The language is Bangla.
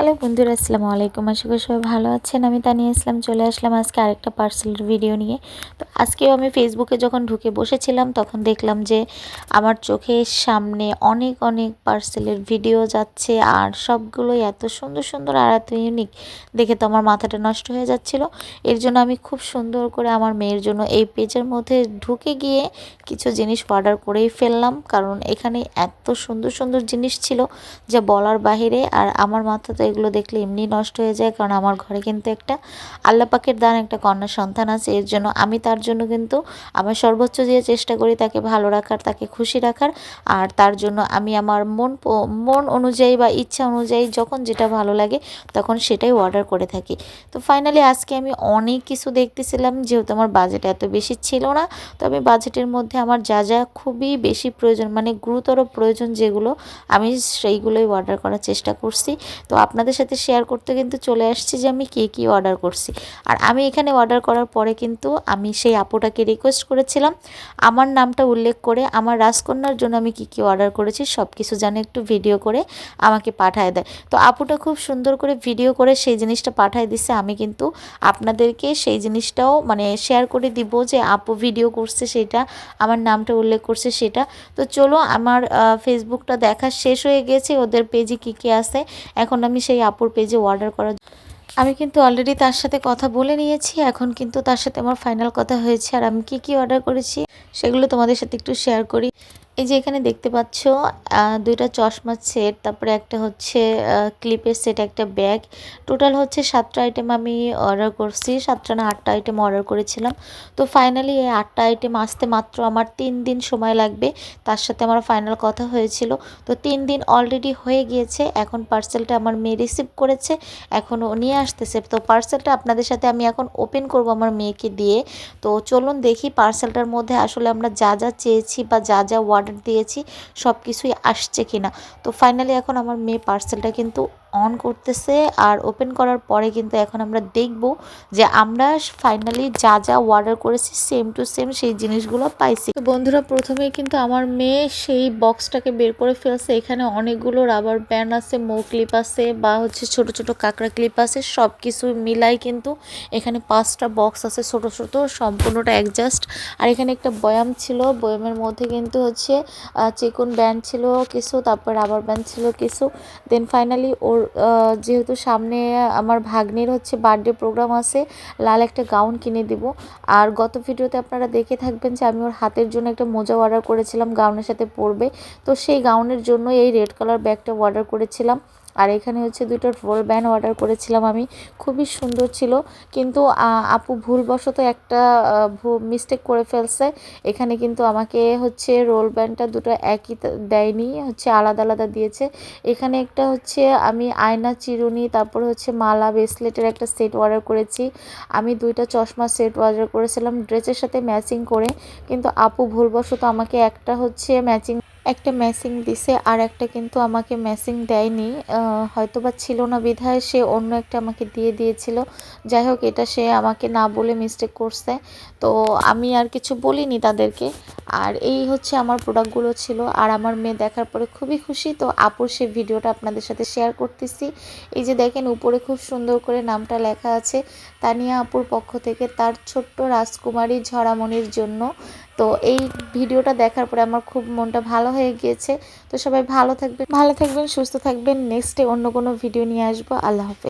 হ্যালো বন্ধুরা, আসসালামু আলাইকুম। আশা করি সবাই ভালো আছেন। আমি তানিয়া ইসলাম চলে আসলাম আজকে আরেকটা পার্সেলের ভিডিও নিয়ে। তো আজকেও আমি ফেসবুকে যখন ঢুকে বসেছিলাম, তখন দেখলাম যে আমার চোখের সামনে অনেক অনেক পার্সেলের ভিডিও যাচ্ছে আর সবগুলোই এত সুন্দর সুন্দর আর এত ইউনিক দেখে তো আমার মাথাটা নষ্ট হয়ে যাচ্ছিল। এর জন্য আমি খুব সুন্দর করে আমার মেয়ের জন্য এই পেজের মধ্যে ঢুকে গিয়ে কিছু জিনিস অর্ডার করেই ফেললাম। কারণ এখানে এত সুন্দর সুন্দর জিনিস ছিল যা বলার বাহিরে আর আমার মাথা তো এগুলো দেখলে এমনি নষ্ট হয়ে যায়, কারণ আমার ঘরে কিন্তু একটা আল্লাহ আল্লাপাকের দান, একটা কন্যা সন্তান আছে, এর জন্য আমি তার জন্য কিন্তু আমার সর্বোচ্চ দিয়ে চেষ্টা করি তাকে ভালো রাখার, তাকে খুশি রাখার, আর তার জন্য আমি আমার মন মন অনুযায়ী বা ইচ্ছা অনুযায়ী যখন যেটা ভালো লাগে তখন সেটাই অর্ডার করে থাকি। তো ফাইনালি আজকে আমি অনেক কিছু দেখতেছিলাম, যেহেতু আমার বাজেট এত বেশি ছিল না তো আমি বাজেটের মধ্যে আমার যা যা খুবই বেশি প্রয়োজন মানে গুরুতর প্রয়োজন যেগুলো আমি সেইগুলোই অর্ডার করার চেষ্টা করছি। তো আপনাদের সাথে শেয়ার করতে কিন্তু চলে আসছি যে আমি কী কী অর্ডার করছি। আর আমি এখানে অর্ডার করার পরে কিন্তু আমি সেই আপুটাকে রিকোয়েস্ট করেছিলাম। আমার নামটা উল্লেখ করে আমার রাজকন্যার জন্য আমি কী কী অর্ডার করেছি সব কিছু যেন একটু ভিডিও করে আমাকে পাঠায় দেয়। তো আপুটা খুব সুন্দর করে ভিডিও করে সেই জিনিসটা পাঠায় দিছে। আমি কিন্তু আপনাদেরকে সেই জিনিসটাও মানে শেয়ার করে দিব যে আপু ভিডিও করছে সেটা, আমার নামটা উল্লেখ করছে সেটা। তো চলো আমার ফেসবুকটা দেখা শেষ হয়ে গেছে। ওদের পেজে কী কী আছে? এখন আমি সেই আপুর পেজে অর্ডার করার আমি কিন্তু অলরেডি তার সাথে কথা বলে নিয়েছি, এখন কিন্তু তার সাথে আমার ফাইনাল কথা হয়েছে। আর আমি কি কি অর্ডার করেছি, সেগুলো তোমাদের সাথে একটু শেয়ার করি। এই যে এখানে দেখতে পাচ্ছ দুইটা চশমার সেট, তারপরে একটা হচ্ছে ক্লিপের সেট, একটা ব্যাগ টোটাল হচ্ছে সাতটা আইটেম আমি অর্ডার করছি, সাতটা না আটটা আইটেম অর্ডার করেছিলাম। তো ফাইনালি এই আটটা আইটেম আসতে মাত্র আমার তিন দিন সময় লাগবে। তার সাথে আমার ফাইনাল কথা হয়েছিল। তো তিন দিন অলরেডি হয়ে গিয়েছে, এখন পার্সেলটা আমার মেয়ে রিসিভ করেছে এখন ও নিয়ে আসতেছে। তো পার্সেলটা আপনাদের সাথে আমি এখন ওপেন করব আমার মেয়েকে দিয়ে। তো চলুন দেখি পার্সেলটার মধ্যে আসলে আমরা যা যা চেয়েছি বা যা যা অর্ডার দিয়েছি সব কিছুই আসছে কিনা। তো ফাইনালি এখন আমার মেয়ে পার্সেলটা কিন্তু অন করতেছে আর ওপেন করার পরে কিন্তু এখন আমরা দেখব যে আমরা ফাইনালি যা যা অর্ডার করেছি সেম টু সেম সেই জিনিসগুলো পাইছি। তো বন্ধুরা, প্রথমে কিন্তু আমার মেয়ে সেই বক্সটাকে বের করে ফেলছে। এখানে অনেকগুলো রাবার ব্যান্ড আছে মৌ ক্লিপ আছে বা হচ্ছে ছোট ছোট কাঁকড়া ক্লিপ আছে সব কিছু মিলাই কিন্তু এখানে পাঁচটা বক্স আছে ছোট ছোট, সম্পূর্ণটা অ্যাডজাস্ট আর এখানে একটা বয়াম ছিল, বয়ামের মধ্যে কিন্তু হচ্ছে চিকন ব্যান্ড ছিল কিছু, তারপর রাবার ব্যান্ড ছিল কিছু। দেন ফাইনালি ওর যেহেতু সামনে আমার ভাগ্নের হচ্ছে বার্থডে প্রোগ্রাম আছে, লাল একটা গাউন কিনে দিব। আর গত ভিডিওতে আপনারা দেখে থাকবেন যে আমি ওর হাতের জন্য একটা মোজা অর্ডার করেছিলাম গাউনের সাথে পরবে। তো সেই গাউনের জন্য এই রেড কালার ব্যাগটা অর্ডার করেছিলাম। আর এখানে হচ্ছে দুটো রোল ব্যান্ড অর্ডার করেছিলাম আমি। খুবই সুন্দর ছিল। কিন্তু আপু ভুলবশত একটা মিস্টেক করে ফেলছে। এখানে কিন্তু আমাকে হচ্ছে রোল ব্যান্ডটা দুটো একই দেয়নি, হচ্ছে আলাদা আলাদা দিয়েছে। এখানে একটা হচ্ছে আমি আয়না, চিরুনি, তারপর হচ্ছে মালা ব্রেসলেটের একটা সেট অর্ডার করেছি। আমি দুইটা চশমা সেট অর্ডার করেছিলাম ড্রেসের সাথে ম্যাচিং করে। কিন্তু আপু ভুলবশত আমাকে একটা হচ্ছে ম্যাচিং একটা ম্যাচিং দিছে, আর একটা কিন্তু আমাকে ম্যাচিং দেয়নি। হয়তো বা ছিল না বিধায় সে অন্য একটা আমাকে দিয়ে দিয়েছিল। যাই হোক, এটা সে আমাকে না বলে মিস্টেক করছে। তো আমি আর কিছু বলিনি তাদেরকে। আর এই হচ্ছে আমার প্রোডাক্টগুলো ছিল। আর আমার মেয়ে দেখার পরে খুবই খুশি। তো আপুর সেই ভিডিওটা আপনাদের সাথে শেয়ার করতেছি। এই যে দেখেন, উপরে খুব সুন্দর করে নামটা লেখা আছে, তানিয়া আপুর পক্ষ থেকে তার ছোট্ট রাজকুমারী ঝরামনির জন্য। তো এই ভিডিওটা দেখার পরে আমার খুব মনটা ভালো হয়ে গিয়েছে। তো সবাই ভালো থাকবেন ভালো থাকবেন, সুস্থ থাকবেন। নেক্সটে অন্য কোনো ভিডিও নিয়ে আসব। আল্লাহ হাফেজ।